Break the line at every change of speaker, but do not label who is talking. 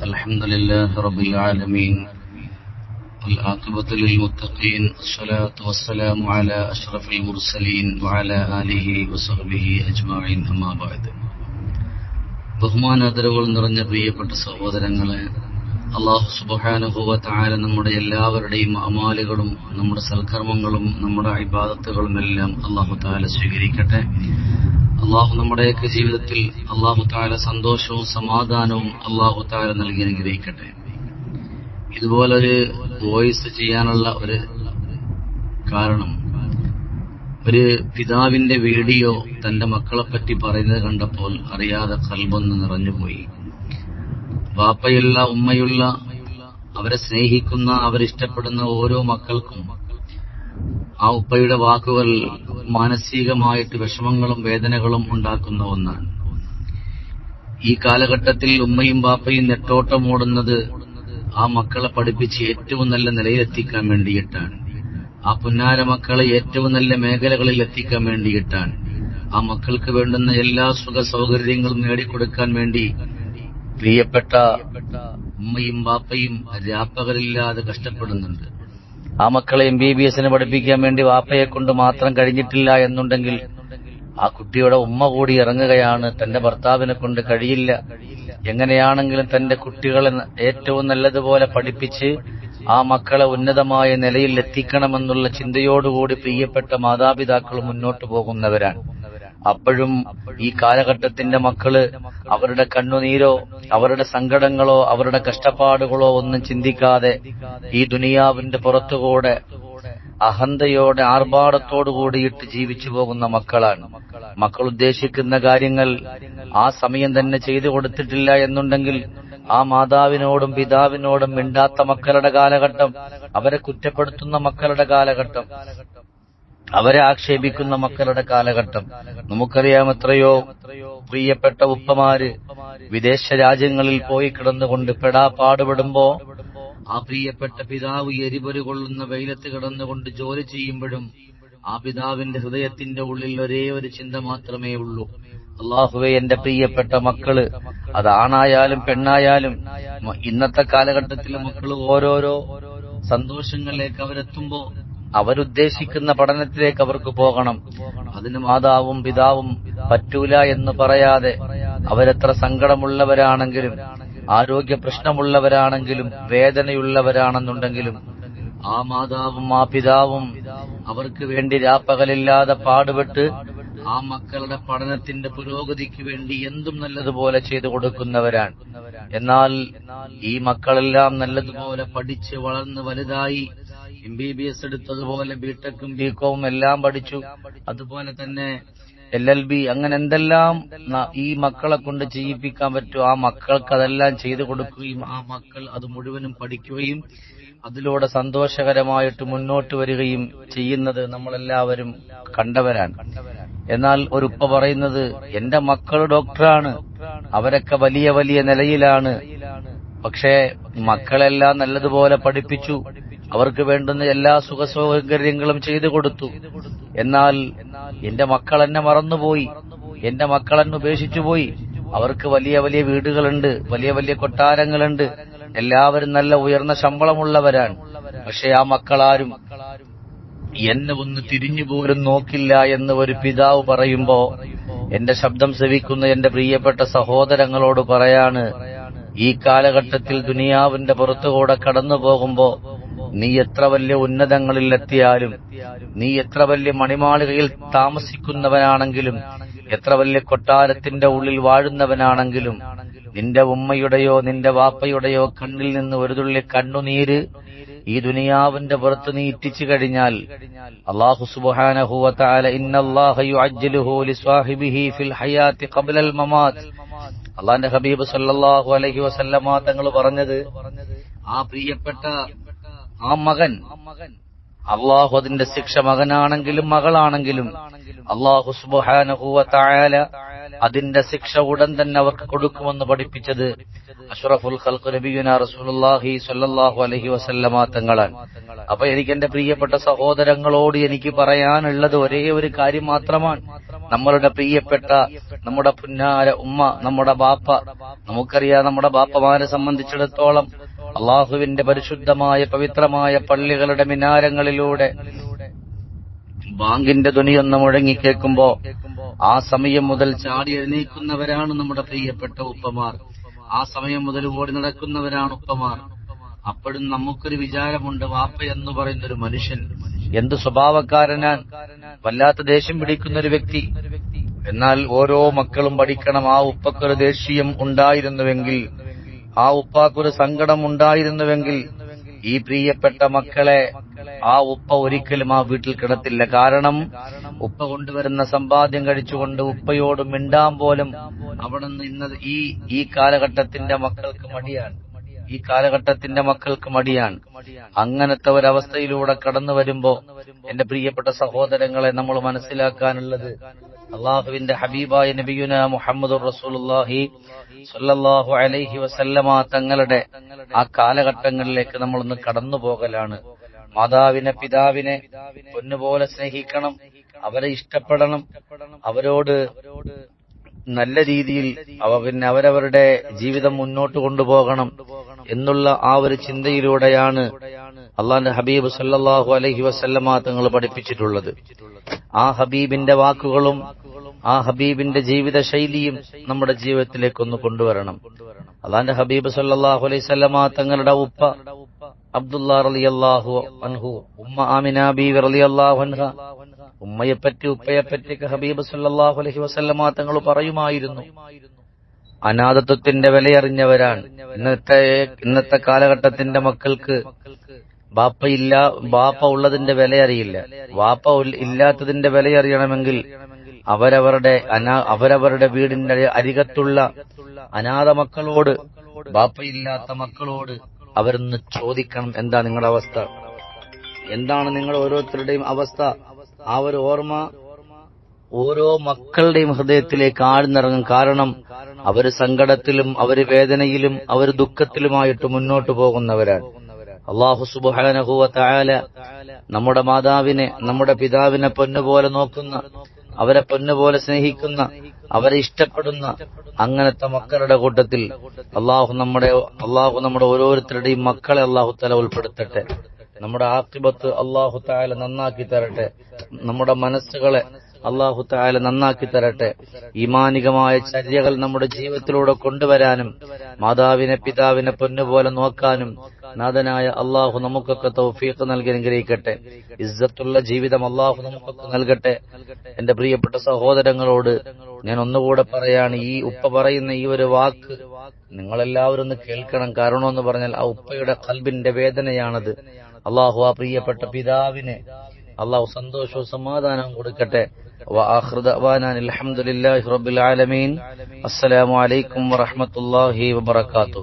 الحمد لله رب العالمين والعاقبة للمتقين الصلاة والسلام على أشرف المرسلين وعلى آله وصحبه أجمعين أما بعد ബഹുമാനാദരവുകൾ നിറഞ്ഞ പ്രിയപ്പെട്ട സഹോദരങ്ങളെ അള്ളാഹു സുബഹാനുഭവ താര നമ്മുടെ എല്ലാവരുടെയും അമാലുകളും നമ്മുടെ സൽക്കർമ്മങ്ങളും നമ്മുടെ ഇബാദത്തുകളും എല്ലാം അള്ളാഹു താല സ്വീകരിക്കട്ടെ അള്ളാഹു നമ്മുടെയൊക്കെ ജീവിതത്തിൽ അള്ളാഹു താര സന്തോഷവും സമാധാനവും അള്ളാഹു താര നൽകി അനുഗ്രഹിക്കട്ടെ. ഇതുപോലൊരു വോയിസ് ചെയ്യാനുള്ള ഒരു കാരണം ഒരു പിതാവിന്റെ വീഡിയോ തന്റെ മക്കളെപ്പറ്റി പറയുന്നത് കണ്ടപ്പോൾ അറിയാതെ കൽബൊന്ന് നിറഞ്ഞുപോയി. വാപ്പയുള്ള ഉമ്മയുള്ള അവരെ സ്നേഹിക്കുന്ന അവരിഷ്ടപ്പെടുന്ന ഓരോ മക്കൾക്കും ആ ഉപ്പയുടെ വാക്കുകൾ മാനസികമായിട്ട് വിഷമങ്ങളും വേദനകളും ഉണ്ടാക്കുന്ന ഒന്നാണ്. ഈ കാലഘട്ടത്തിൽ ഉമ്മയും ബാപ്പയും നെട്ടോട്ടമോടുന്നത് ആ മക്കളെ പഠിപ്പിച്ച് ഏറ്റവും നല്ല നിലയിലെത്തിക്കാൻ വേണ്ടിയിട്ടാണ്. ആ പുന്നാര മക്കളെ ഏറ്റവും നല്ല മേഖലകളിൽ എത്തിക്കാൻ വേണ്ടിയിട്ടാണ്. ആ മക്കൾക്ക് വേണ്ടുന്ന എല്ലാ സുഖ സൗകര്യങ്ങളും നേടിക്കൊടുക്കാൻ വേണ്ടി പ്രിയപ്പെട്ട ഉമ്മയും ബാപ്പയും രാപ്പകലില്ലാതെ കഷ്ടപ്പെടുന്നുണ്ട്. ആ മക്കളെ എം ബി ബി എസിന് പഠിപ്പിക്കാൻ വേണ്ടി വാപ്പയെ കൊണ്ട് മാത്രം കഴിഞ്ഞിട്ടില്ല എന്നുണ്ടെങ്കിൽ ആ കുട്ടിയുടെ ഉമ്മ കൂടി ഇറങ്ങുകയാണ്. തന്റെ ഭർത്താവിനെ കൊണ്ട് കഴിയില്ല. എങ്ങനെയാണെങ്കിലും തന്റെ കുട്ടികളെ ഏറ്റവും നല്ലതുപോലെ പഠിപ്പിച്ച് ആ മക്കളെ ഉന്നതമായ നിലയിൽ എത്തിക്കണമെന്നുള്ള ചിന്തയോടുകൂടി പ്രിയപ്പെട്ട മാതാപിതാക്കൾ മുന്നോട്ടു പോകുന്നവരാണ്. അപ്പോഴും ഈ കാലഘട്ടത്തിന്റെ മക്കൾ അവരുടെ കണ്ണുനീരോ അവരുടെ സങ്കടങ്ങളോ അവരുടെ കഷ്ടപ്പാടുകളോ ഒന്നും ചിന്തിക്കാതെ ഈ ദുനിയാവിന്റെ പുറത്തുകൂടെ അഹന്തയോടെ ആർഭാടത്തോടു കൂടിയിട്ട് ജീവിച്ചു പോകുന്ന മക്കളാണ്. മക്കൾ ഉദ്ദേശിക്കുന്ന കാര്യങ്ങൾ ആ സമയം തന്നെ ചെയ്തു കൊടുത്തിട്ടില്ല എന്നുണ്ടെങ്കിൽ ആ മാതാവിനോടും പിതാവിനോടും മിണ്ടാത്ത മക്കളുടെ കാലഘട്ടം അവരെ കുറ്റപ്പെടുത്തുന്ന മക്കളുടെ കാലഘട്ടം അവരെ ആക്ഷേപിക്കുന്ന മക്കളുടെ കാലഘട്ടം. നമുക്കറിയാം എത്രയോ പ്രിയപ്പെട്ട ഉപ്പമാര് വിദേശ രാജ്യങ്ങളിൽ പോയി കിടന്നുകൊണ്ട് പെടാ പാടുപെടുമ്പോ ആ പ്രിയപ്പെട്ട പിതാവ് എരിപൊരു കൊള്ളുന്ന വെയിലത്ത് കിടന്നുകൊണ്ട് ജോലി ചെയ്യുമ്പോഴും ആ പിതാവിന്റെ ഹൃദയത്തിന്റെ ഉള്ളിൽ ഒരേ ഒരു ചിന്ത മാത്രമേ ഉള്ളൂ. അള്ളാഹുവെ എന്റെ പ്രിയപ്പെട്ട മക്കൾ അതാണായാലും പെണ്ണായാലും ഇന്നത്തെ കാലഘട്ടത്തിലെ മക്കൾ ഓരോരോ സന്തോഷങ്ങളിലേക്ക് അവരെത്തുമ്പോ അവരുദ്ദേശിക്കുന്ന പഠനത്തിലേക്ക് അവർക്ക് പോകണം. അതിന് മാതാവും പിതാവും പറ്റൂല എന്ന് പറയാതെ അവരെത്ര സങ്കടമുള്ളവരാണെങ്കിലും ആരോഗ്യ പ്രശ്നമുള്ളവരാണെങ്കിലും വേദനയുള്ളവരാണെന്നുണ്ടെങ്കിലും ആ മാതാവും ആ പിതാവും അവർക്ക് വേണ്ടി രാപ്പകലില്ലാതെ പാടുപെട്ട് ആ മക്കളുടെ പഠനത്തിന്റെ പുരോഗതിക്ക് വേണ്ടി എന്തും നല്ലതുപോലെ ചെയ്തു കൊടുക്കുന്നവരാണ്. എന്നാൽ ഈ മക്കളെല്ലാം നല്ലതുപോലെ പഠിച്ച് വളർന്ന് വലുതായി എം ബി ബി എസ് എടുത്തതുപോലെ ബിടെക്കും ബികോമും എല്ലാം പഠിച്ചു. അതുപോലെ തന്നെ എൽ എൽ ബി അങ്ങനെ എന്തെല്ലാം ഈ മക്കളെ കൊണ്ട് ചെയ്യിപ്പിക്കാൻ പറ്റും ആ മക്കൾക്ക് അതെല്ലാം ചെയ്തു കൊടുക്കുകയും ആ മക്കൾ അത് മുഴുവനും പഠിക്കുകയും അതിലൂടെ സന്തോഷകരമായിട്ട് മുന്നോട്ട് വരികയും ചെയ്യുന്നത് നമ്മളെല്ലാവരും കണ്ടവരാണ്. എന്നാൽ ഒരു ഉപ്പ പറയുന്നത് എന്റെ മക്കൾ ഡോക്ടറാണ് അവരൊക്കെ വലിയ വലിയ നിലയിലാണ്. പക്ഷേ മക്കളെല്ലാം നല്ലതുപോലെ പഠിപ്പിച്ചു. അവർക്ക് വേണ്ടുന്ന എല്ലാ സുഖ സൗകര്യങ്ങളും ചെയ്തു കൊടുത്തു. എന്നാൽ എന്റെ മക്കൾ എന്നെ മറന്നുപോയി. എന്റെ മക്കൾ എന്നെ ഉപേക്ഷിച്ചുപോയി. അവർക്ക് വലിയ വലിയ വീടുകളുണ്ട് വലിയ വലിയ കൊട്ടാരങ്ങളുണ്ട്. എല്ലാവരും നല്ല ഉയർന്ന ശമ്പളമുള്ളവരാണ്. പക്ഷെ ആ മക്കളാരും എന്നെ ഒന്ന് തിരിഞ്ഞു പോലും നോക്കില്ല എന്ന് ഒരു പിതാവ് പറയുമ്പോ എന്റെ ശബ്ദം ശ്രവിക്കുന്ന എന്റെ പ്രിയപ്പെട്ട സഹോദരങ്ങളോട് പറയാണ് ഈ കാലഘട്ടത്തിൽ ദുനിയാവിന്റെ പുറത്തുകൂടെ കടന്നു പോകുമ്പോ നീ എത്ര വലിയ ഉന്നതങ്ങളിൽ എത്തിയാലും നീ എത്ര വലിയ മണിമാളികയിൽ താമസിക്കുന്നവനാണെങ്കിലും എത്ര വലിയ കൊട്ടാരത്തിന്റെ ഉള്ളിൽ വാഴുന്നവനാണെങ്കിലും നിന്റെ ഉമ്മയുടെയോ നിന്റെ വാപ്പയുടെയോ കണ്ണിൽ നിന്ന് ഒരു തുള്ളി കണ്ണുനീര് ഈ ദുനിയാവിന്റെ പുറത്ത് നീ ഇറ്റിച്ചു കഴിഞ്ഞാൽ അള്ളാഹു അള്ളാന്റെ ഹബീബ് സല്ലല്ലാഹു അലൈഹി വസല്ലമാ തങ്ങൾ പറഞ്ഞത് ആ പ്രിയപ്പെട്ട ആ മകൻ അള്ളാഹു അതിന്റെ ശിക്ഷ മകനാണെങ്കിലും മകളാണെങ്കിലും അള്ളാഹു സുബാനഹുല അതിന്റെ ശിക്ഷ ഉടൻ തന്നെ അവർക്ക് കൊടുക്കുമെന്ന് പഠിപ്പിച്ചത് അഷ്റഫുൽ ഖൽഖ് നബിയുന റസൂലുള്ളാഹി സ്വല്ലല്ലാഹു അലൈഹി വസല്ലമ തങ്ങളാണ് അപ്പൊ എനിക്ക് എന്റെ പ്രിയപ്പെട്ട സഹോദരങ്ങളോട് എനിക്ക് പറയാനുള്ളത് ഒരേ ഒരു കാര്യം മാത്രമാണ്. നമ്മളുടെ പ്രിയപ്പെട്ട നമ്മുടെ പുന്നാര ഉമ്മ നമ്മുടെ ബാപ്പ. നമുക്കറിയാം നമ്മുടെ ബാപ്പമാരെ സംബന്ധിച്ചിടത്തോളം അള്ളാഹുവിന്റെ പരിശുദ്ധമായ പവിത്രമായ പള്ളികളുടെ മിനാരങ്ങളിലൂടെ ബാങ്കിന്റെ ധ്വനിയൊന്ന് മുഴങ്ങിക്കേക്കുമ്പോ ആ സമയം മുതൽ ചാടി എഴുന്നേൽക്കുന്നവരാണ് നമ്മുടെ പ്രിയപ്പെട്ട ഉപ്പമാർ. ആ സമയം മുതൽ ഓടി നടക്കുന്നവരാണ് ഉപ്പമാർ. അപ്പോഴും നമുക്കൊരു വിചാരമുണ്ട് വാപ്പ എന്ന് പറയുന്ന ഒരു മനുഷ്യൻ. എന്ത് സ്വഭാവക്കാരനാൻ വല്ലാത്ത ദേഷ്യം പിടിക്കുന്ന ഒരു വ്യക്തി. എന്നാൽ ഓരോ മക്കളും പഠിക്കണം ആ ഉപ്പക്കൊരു ദേഷ്യം ഉണ്ടായിരുന്നുവെങ്കിൽ ആ ഉപ്പാക്കൊരു സങ്കടം ഉണ്ടായിരുന്നുവെങ്കിൽ ഈ പ്രിയപ്പെട്ട മക്കളെ ആ ഉപ്പ ഒരിക്കലും ആ വീട്ടിൽ കിടത്തില്ല. കാരണം ഉപ്പ കൊണ്ടുവരുന്ന സമ്പാദ്യം കഴിച്ചുകൊണ്ട് ഉപ്പയോട് മിണ്ടാൻ പോലും അവിടെ നിന്ന് ഈ ഈ കാലഘട്ടത്തിന്റെ മക്കൾക്ക് മടിയാണ്. ഈ കാലഘട്ടത്തിന്റെ മക്കൾക്ക് മടിയാണ്. അങ്ങനത്തെ ഒരവസ്ഥയിലൂടെ കടന്നു വരുമ്പോ എന്റെ പ്രിയപ്പെട്ട സഹോദരങ്ങളെ നമ്മൾ മനസ്സിലാക്കാനുള്ളത് അള്ളാഹുവിന്റെ ഹബീബായ നബിയുന മുഹമ്മദ് റസൂലുള്ളാഹി സല്ലല്ലാഹു അലൈഹി വസല്ലമ തങ്ങളുടെ ആ കാലഘട്ടങ്ങളിലേക്ക് നമ്മളൊന്ന് കടന്നു പോകലാണ് മാതാവിനെ പിതാവിനെ പൊന്നുപോലെ സ്നേഹിക്കണം അവരെ ഇഷ്ടപ്പെടണം അവരോട് നല്ല രീതിയിൽ പിന്നെ അവരവരുടെ ജീവിതം മുന്നോട്ട് കൊണ്ടുപോകണം എന്നുള്ള ആ ഒരു ചിന്തയിലൂടെയാണ് അള്ളാന്റെ ഹബീബ് സല്ലാഹു അലഹി വസല്ലമ തങ്ങൾ പഠിപ്പിച്ചിട്ടുള്ളത്. ആ ഹബീബിന്റെ വാക്കുകളും ആ ഹബീബിന്റെ ജീവിത ശൈലിയും നമ്മുടെ ജീവിതത്തിലേക്ക് ഒന്ന് കൊണ്ടുവരണം. അള്ളാന്റെ ഹബീബ് സല്ലാഹു അലൈഹി വസല്ലമ തങ്ങളുടെ ഉപ്പ അബ്ദുല്ലാ റളിയല്ലാഹു അൻഹു ഉമ്മ ആമിന ബീവി അള്ളാഹു അൻഹ ഉമ്മയെപ്പറ്റി ഉപ്പയെപ്പറ്റിയൊക്കെ ഹബീബ് സല്ലാഹു അലഹി വസല്ലമ തങ്ങൾ പറയുമായിരുന്നു. അനാഥത്വത്തിന്റെ വിലയറിഞ്ഞവരാണ്. ഇന്നത്തെ ഇന്നത്തെ കാലഘട്ടത്തിന്റെ മക്കൾക്ക് ബാപ്പയില്ല ബാപ്പ ഉള്ളതിന്റെ വില അറിയില്ല വാപ്പ ഇല്ലാത്തതിന്റെ വില അറിയണമെങ്കിൽ അവരവരുടെ അവരവരുടെ വീടിന്റെ അരികത്തുള്ള അനാഥ മക്കളോട് ബാപ്പയില്ലാത്ത മക്കളോട് അവരൊന്ന് ചോദിക്കണം. എന്താ നിങ്ങളുടെ അവസ്ഥ? എന്താണ് നിങ്ങൾ ഓരോരുത്തരുടെയും അവസ്ഥ? ആ ഒരു ഓർമ്മ ഓരോ മക്കളുടെയും ഹൃദയത്തിലേക്ക് ആഴ്ന്നിറങ്ങും. കാരണം അവർ സങ്കടത്തിലും അവർ വേദനയിലും അവർ ദുഃഖത്തിലുമായിട്ട് മുന്നോട്ട് പോകുന്നവരാണ്. അള്ളാഹു സുബുഹാനഹുവല നമ്മുടെ മാതാവിനെ നമ്മുടെ പിതാവിനെ പൊന്നുപോലെ നോക്കുന്ന അവരെ പൊന്നുപോലെ സ്നേഹിക്കുന്ന അവരെ ഇഷ്ടപ്പെടുന്ന അങ്ങനത്തെ മക്കളുടെ കൂട്ടത്തിൽ അള്ളാഹു നമ്മുടെ അള്ളാഹു നമ്മുടെ ഓരോരുത്തരുടെയും മക്കളെ അള്ളാഹു തല ഉൾപ്പെടുത്തട്ടെ. നമ്മുടെ ആക്കിബത്ത് അള്ളാഹു തായാല നന്നാക്കി തരട്ടെ. നമ്മുടെ മനസ്സുകളെ അള്ളാഹു തായാല നന്നാക്കി തരട്ടെ. ഈമാനികമായ ചര്യകൾ നമ്മുടെ ജീവിതത്തിലൂടെ കൊണ്ടുവരാനും മാതാവിനെ പിതാവിനെ പൊന്നുപോലെ നോക്കാനും നാഥനായ അള്ളാഹു നമുക്കൊക്കെ തൗഫീഖ് നൽകി അനുഗ്രഹിക്കട്ടെ. ഇസ്സത്തുള്ള ജീവിതം അള്ളാഹു നമുക്കൊക്കെ നൽകട്ടെ. എന്റെ പ്രിയപ്പെട്ട സഹോദരങ്ങളോട് ഞാൻ ഒന്നുകൂടെ പറയാണ് ഈ ഉപ്പ പറയുന്ന ഈ ഒരു വാക്ക് നിങ്ങളെല്ലാവരും ഒന്ന് കേൾക്കണം. കാരണം എന്ന് പറഞ്ഞാൽ ആ ഉപ്പയുടെ കൽബിന്റെ വേദനയാണത്. അള്ളാഹു ആ പ്രിയപ്പെട്ട പിതാവിനെ അള്ളാഹു സന്തോഷവും സമാധാനവും കൊടുക്കട്ടെ. അലഹമുല്ലാ റബുലാലമീൻ അസ്സലാമലൈക്കും വറഹമത്തല്ലാഹി വബർക്കാത്തു